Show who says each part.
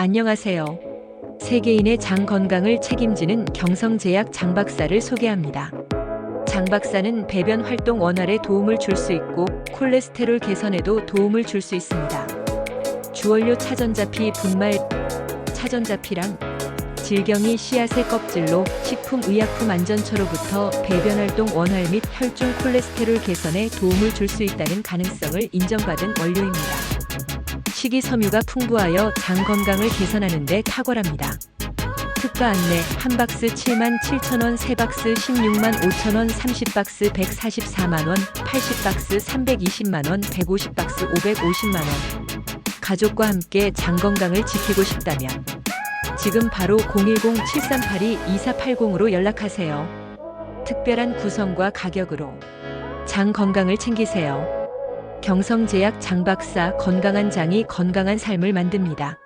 Speaker 1: 안녕하세요. 세계인의 장 건강을 책임지는 경성제약 장 박사를 소개합니다. 장 박사는 배변 활동 원활에 도움을 줄 수 있고 콜레스테롤 개선에도 도움을 줄 수 있습니다. 주원료 차전자피 분말 차전자피랑 질경이 씨앗의 껍질로 식품의약품 안전처로부터 배변 활동 원활 및 혈중 콜레스테롤 개선에 도움을 줄 수 있다는 가능성을 인정받은 원료입니다. 식이섬유가 풍부하여 장 건강을 개선하는 데 탁월합니다. 특가 안내 한 박스 7만 7천 원, 세 박스 16만 5천 원, 30박스 144만 원, 80박스 320만 원, 150박스 550만 원. 가족과 함께 장 건강을 지키고 싶다면 지금 바로 010-7382-2480으로 연락하세요. 특별한 구성과 가격으로 장 건강을 챙기세요. 경성제약 장박사 건강한 장이 건강한 삶을 만듭니다.